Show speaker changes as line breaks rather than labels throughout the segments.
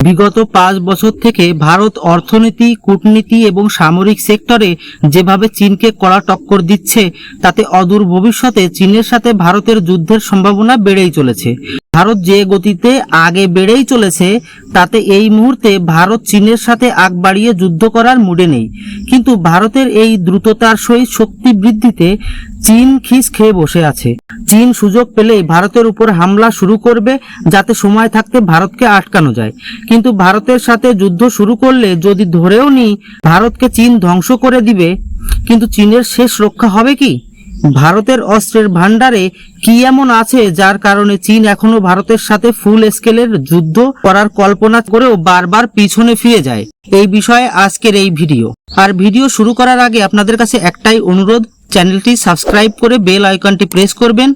বিগত পাঁচ বছর থেকে ভারত অর্থনীতি, কূটনীতি এবং সামরিক সেক্টরে যেভাবে চীনকে কড়া টক্কর দিচ্ছে, তাতে অদূর ভবিষ্যতে চীনের সাথে ভারতের যুদ্ধের সম্ভাবনা বেড়েই চলেছে। ভারত যে গতিতে আগে বেড়েই চলেছে, তাতে এই মুহূর্তে ভারত চীনের সাথে আগ বাড়িয়ে যুদ্ধ করার মুডে নেই। কিন্তু ভারতের এই দ্রুততার সহিত শক্তি বৃদ্ধিতে চীন খিস খেয়ে বসে আছে। চীন সুযোগ পেলেই ভারতের উপর হামলা শুরু করবে যাতে সময় থাকতে ভারতকে আটকানো যায়। কিন্তু ভারতের সাথে যুদ্ধ শুরু করলে যদি ধরেও নি, ভারতকে চীন ধ্বংস করে দিবে, কিন্তু চীনের শেষ রক্ষা হবে কি? ভারতের অস্ত্রের ভান্ডারে কি এমন আছে যার কারণে চীন এখনও ভারতের সাথে ফুল স্কেলের যুদ্ধ করার কল্পনা করেও বারবার পিছনে ফিরে যায়? এই বিষয়ে আজকের এই ভিডিও। আর ভিডিও শুরু করার আগে আপনাদের কাছে একটাই অনুরোধ চ্যানেলটি সাবস্ক্রাইব করে বেল আইকনটি প্রেস করবেন,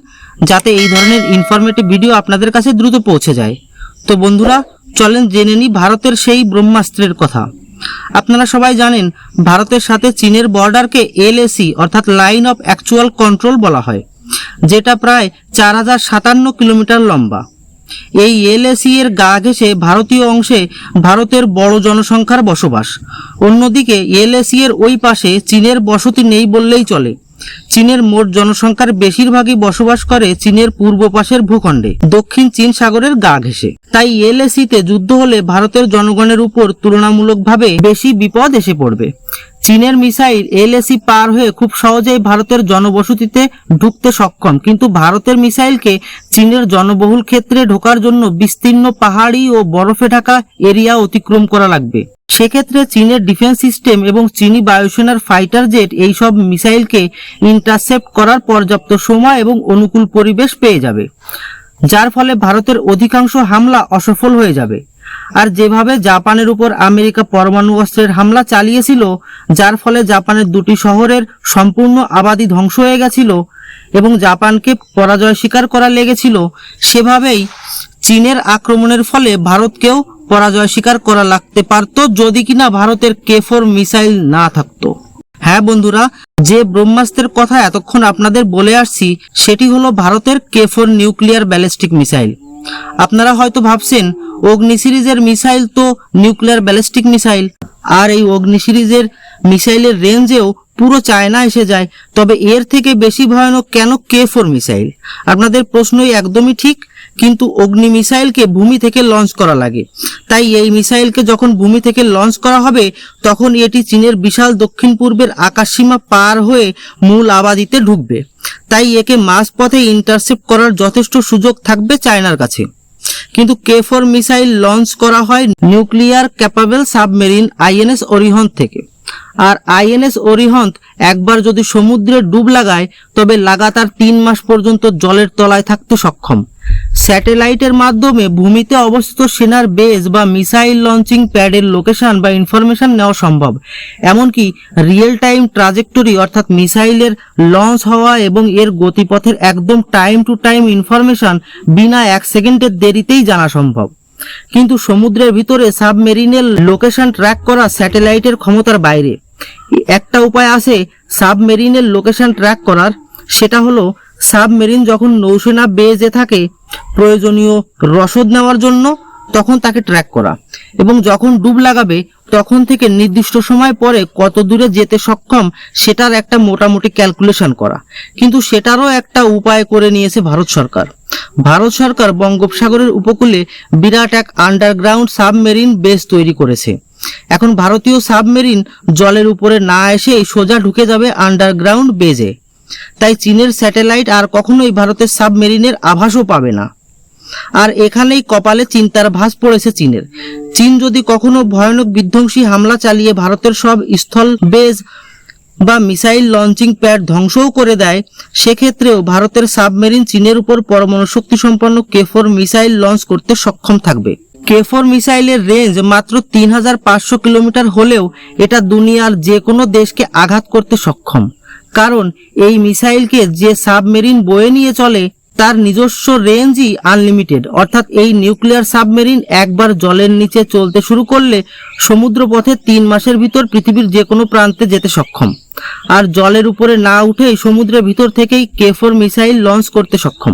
যাতে এই ধরনের ইনফরমেটিভ ভিডিও আপনাদের কাছে দ্রুত পৌঁছে যায়। তো বন্ধুরা, চলেন জেনে নিই ভারতের সেই ব্রহ্মাস্ত্রের কথা। আপনারা সবাই জানেন, ভারতের সাথে চীনের বর্ডারকে এলএসি অর্থাৎ লাইন অফ অ্যাকচুয়াল কন্ট্রোল বলা হয়, যেটা প্রায় চার হাজার সাতান্ন কিলোমিটার লম্বা। এই এলএসি এর গা ঘেঁষে ভারতীয় অংশে ভারতের বড় জনসংখ্যার বসবাস। অন্যদিকে এলএসি এর ওই পাশে চীনের বসতি নেই বললেই চলে। চীনের মোট জনসংখ্যার বেশিরভাগই বসবাস করে চীনের পূর্ব পাশের ভূখণ্ডে, দক্ষিণ চীন সাগরের গা ঘেঁষে। তাই এলএসিতে যুদ্ধ হলে ভারতের জনগণের উপর তুলনামূলকভাবে বেশি বিপদ এসে পড়বে। চীনের মিসাইল এলএসি পার হয়ে খুব সহজেই ভারতের জনবসতিতে ঢুকতে সক্ষম, কিন্তু ভারতের মিসাইলকে চীনের জনবহুল ক্ষেত্রে ঢোকার জন্য বিস্তীর্ণ পাহাড়ি ও বরফে ঢাকা এরিয়া অতিক্রম করা লাগবে। সেক্ষেত্রে চীনের ডিফেন্স সিস্টেম এবং চীনি বায়ুসেনার ফাইটার জেট এইসব মিসাইলকে ইন্টারসেপ্ট করার পর্যাপ্ত সময় এবং অনুকূল পরিবেশ পেয়ে যাবে, যার ফলে ভারতের অধিকাংশ হামলা অসফল হয়ে যাবে। আর যেভাবে জাপানের উপর আমেরিকা পরমাণু অস্ত্রের হামলা চালিয়েছিল, যার ফলে জাপানের দুটি শহরের সম্পূর্ণ আবাদি ধ্বংস হয়ে গেছিল এবং জাপানকে পরাজয় স্বীকার করা লেগেছিল, সেভাবেই চীনের আক্রমণের ফলে ভারতকেও পরাজয় স্বীকার করা লাগতে পারত যদি কিনা ভারতের কে ফোর মিসাইল না থাকতো। হ্যাঁ বন্ধুরা, যে ব্রহ্মাস্ত্রের কথা এতক্ষণ আপনাদের বলে আসছি, সেটি হলো ভারতের K four nuclear ballistic missile. আপনারা হয়তো ভাবছেন, অগ্নি সিরিজের মিসাইল তো নিউক্লিয়ার ব্যালিস্টিক মিসাইল। আর এই অগ্নি সিরিজের মিসাইলের রেঞ্জেও পুরো চায়না এসে যায়, তবে এর থেকে বেশি ভয়ানক কেন কে ফোর মিসাইল? আপনাদের প্রশ্নই একদমই ঠিক, কিন্তু অগ্নি মিসাইলকে ভূমি থেকে লঞ্চ করা লাগে। তাই এই মিসাইলকে যখন ভূমি থেকে লঞ্চ করা হবে, তখন এটি চীনের বিশাল দক্ষিণ পূর্বের আকাশসীমা পার হয়ে মূল আবাদিতে ঢুকবে। তাই একে মাঝপথে ইন্টারসেপ্ট করার যথেষ্ট সুযোগ থাকবে চায়নার কাছে। কিন্তু কে ফোর মিসাইল লঞ্চ করা হয় nuclear capable submarine INS Arihant থেকে। আর আইএনএস অরিহন্ত একবার যদি সমুদ্রে ডুব লাগায়, তবে লাগাতার তিন মাস পর্যন্ত জলের তলায় থাকতে সক্ষম। স্যাটেলাইটের মাধ্যমে ভূমিতে অবস্থিত সেনার বেস বা মিসাইল লঞ্চিং প্যাডের লোকেশন বা ইনফরমেশন নেওয়া সম্ভব। এমনকি রিয়েল টাইম ট্রাজেক্টরি অর্থাৎ মিসাইলের লঞ্চ হওয়া এবং এর গতিপথের একদম টাইম টু টাইম ইনফরমেশন বিনা এক সেকেন্ডের দেরিতেই জানা সম্ভব। কিন্তু সমুদ্রের ভিতরে সাবমেরিনের লোকেশন ট্র্যাক করা স্যাটেলাইটের ক্ষমতার বাইরে। একটা উপায় আছে সাবমেরিনের লোকেশন ট্র্যাক করার, সেটা হলো সাবমেরিন যখন নৌসেনা বেজে থাকে, প্রয়োজনীয় রসদ নেওয়ার জন্য তখন তাকে ট্র্যাক করা। এবং যখন ডুব লাগাবে, তখন থেকে নির্দিষ্ট সময় পরে কত দূরে যেতে সক্ষম সেটার একটা মোটামুটি ক্যালকুলেশন করা। কিন্তু সেটারও একটা উপায় করে নিয়েছে ভারত সরকার। ভারত সরকার বঙ্গোপসাগরের উপকূলে বিরাট এক আন্ডারগ্রাউন্ড সাবমেরিন বেস তৈরি করেছে। এখন ভারতীয় সাবমেরিন জলের উপরে না এসেই সোজা ঢুকে যাবে আন্ডারগ্রাউন্ড বেজে তাই চীনের স্যাটেলাইট আর কখনোই ভারতের সাবমেরিনের আভাসও পাবে না। আর এখানেই কপালে চিন্তার ভাস পড়েছে চীনের। চীন যদি কখনো ভয়ানক বিধ্বংসী হামলা চালিয়ে ভারতের সব স্থল বেজ বা মিসাইল লঞ্চিং প্যাড ধ্বংসও করে দেয়, সেক্ষেত্রেও ভারতের সাবমেরিন চীনের উপর পরমাণু শক্তি সম্পন্ন কে ফোর মিসাইল লঞ্চ করতে সক্ষম থাকবে। কে ফোর মিসাইলের রেঞ্জ মাত্র তিন হাজার পাঁচশো কিলোমিটার হলেও এটা দুনিয়ার যে কোনো দেশকে আঘাত করতে সক্ষম। কারণ এই মিসাইলকে যে সাবমেরিন বয়ে নিয়ে চলে তার নিজস্ব রেঞ্জই আনলিমিটেড অর্থাৎ এই নিউক্লিয়ার সাবমেরিন একবার জলের নিচে চলতে শুরু করলে সমুদ্রপথে তিন মাসের ভিতর পৃথিবীর যে কোনো প্রান্তে যেতে সক্ষম। আর জলের উপরে না উঠেই সমুদ্রের ভিতর থেকেই কে ফোর মিসাইল লঞ্চ করতে সক্ষম।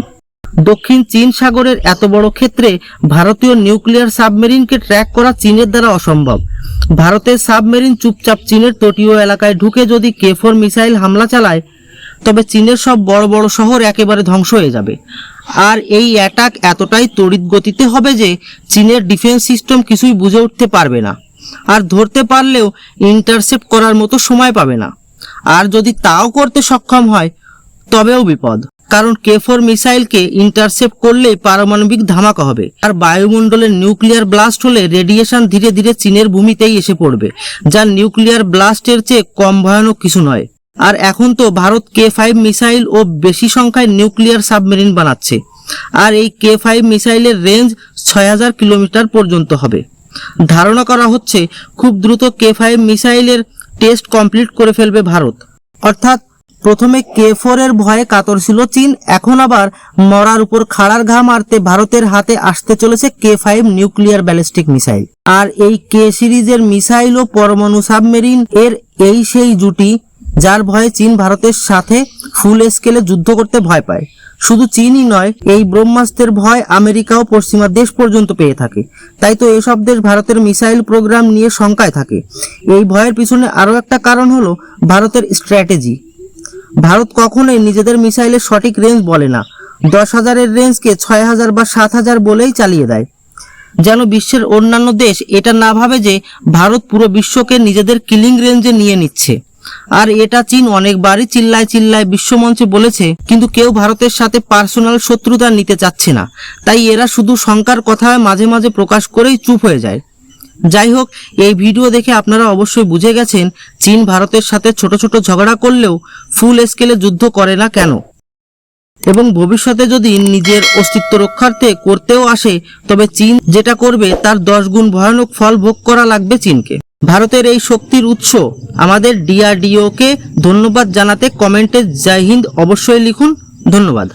দক্ষিণ চীন সাগরের এত বড় ক্ষেত্রে ভারতীয় নিউক্লিয়ার সাবমেরিনকে ট্র্যাক করা চীনের দ্বারা অসম্ভব। ভারতের সাবমেরিন চুপচাপ চীনের তটীয় এলাকায় ঢুকে যদি কে ফোর মিসাইল হামলা চালায় তবে চীনের সব বড় বড় শহর একেবারে ধ্বংস হয়ে যাবে। আর এই অ্যাটাক এতটাই তড়িৎ গতিতে হবে যে চীনের ডিফেন্স সিস্টেম কিছুই বুঝে উঠতে পারবে না। আর ধরতে পারলেও ইন্টারসেপ্ট করার মতো সময় পাবে না। আর যদি তাও করতে সক্ষম হয়, তবেও বিপদ। কারণ কে ফোর মিসাইলকে ইন্টারসেপ্ট করলেই পারমাণবিক ধামাকা হবে। আর বায়ুমণ্ডলের নিউক্লিয়ার ব্লাস্ট হলে রেডিয়েশন ধীরে ধীরে চীনের ভূমিতেই এসে পড়বে, যা নিউক্লিয়ার ব্লাস্টের চেয়ে কম ভয়ানক কিছু নয়। আর এখন তো ভারত কে ফাইভ মিসাইল ও বেশি সংখ্যায় নিউক্লিয়ার সাবমেরিন বানাচ্ছে। আর এই কে ফাইভ মিসাইলের রেঞ্জ ছয় হাজার কিলোমিটার পর্যন্ত হবে। ধারণা করা হচ্ছে খুব দ্রুত কে ফাইভ মিসাইলের টেস্ট কমপ্লিট করে ফেলবে ভারত। অর্থাৎ প্রথমে কে ফোর এর ভয়ে কাতর ছিল চীন, এখন আবার মরার উপর খাড়ার ঘা মারতে ভারতের হাতে আসতে চলেছে K five nuclear ballistic missile. আর এই কে সিরিজের মিসাইল ও পরমাণু সাবমেরিন এর এই সেই জুটি যার ভয়ে চীন ভারতের সাথে ফুল স্কেলে যুদ্ধ করতে ভয় পায়। শুধু চীনই নয়, এই ব্রহ্মাস্ত্রের ভয় আমেরিকাও পশ্চিমা দেশ পর্যন্ত পেয়ে থাকে। তাই তো এসব দেশ ভারতের মিসাইল প্রোগ্রাম নিয়ে শঙ্কায় থাকে। এই ভয়ের পিছনে আরও একটা কারণ হলো ভারতের স্ট্র্যাটেজি। ভারত কখনোই নিজেদের মিসাইলের সঠিক রেঞ্জ বলে না। দশ হাজারের রেঞ্জকে ছয় হাজার বা সাত হাজার বলেই চালিয়ে দেয়। যেন বিশ্বের অন্যান্য দেশ এটা না ভাবে যে ভারত পুরো বিশ্বকে নিজেদের কিলিং রেঞ্জে নিয়ে নিচ্ছে। আর এটা চীন অনেকবারই চিল্লায় চিল্লায় বিশ্বমঞ্চে বলেছে, কিন্তু কেউ ভারতের সাথে পার্সোনাল শত্রুতা নিতে চাচ্ছে না। তাই এরা শুধু শঙ্কার কথা মাঝে মাঝে প্রকাশ করেই চুপ হয়ে যায়। যাই হোক, এই ভিডিও দেখে আপনারা অবশ্যই বুঝে গেছেন, চীন ভারতের সাথে ছোট ছোট ঝগড়া করলেও ফুল স্কেলে যুদ্ধ করে না কেন? এবং ভবিষ্যতে যদি নিজের অস্তিত্ব রক্ষার্থে করতেও আসে, তবে চীন যেটা করবে তার দশ গুণ ভয়ানক ফল ভোগ করা লাগবে চীনকে। ভারতের এই শক্তির উৎস আমাদের ডিআরডিওকে ধন্যবাদ জানাতে কমেন্টে জয় হিন্দ অবশ্যই লিখুন। ধন্যবাদ।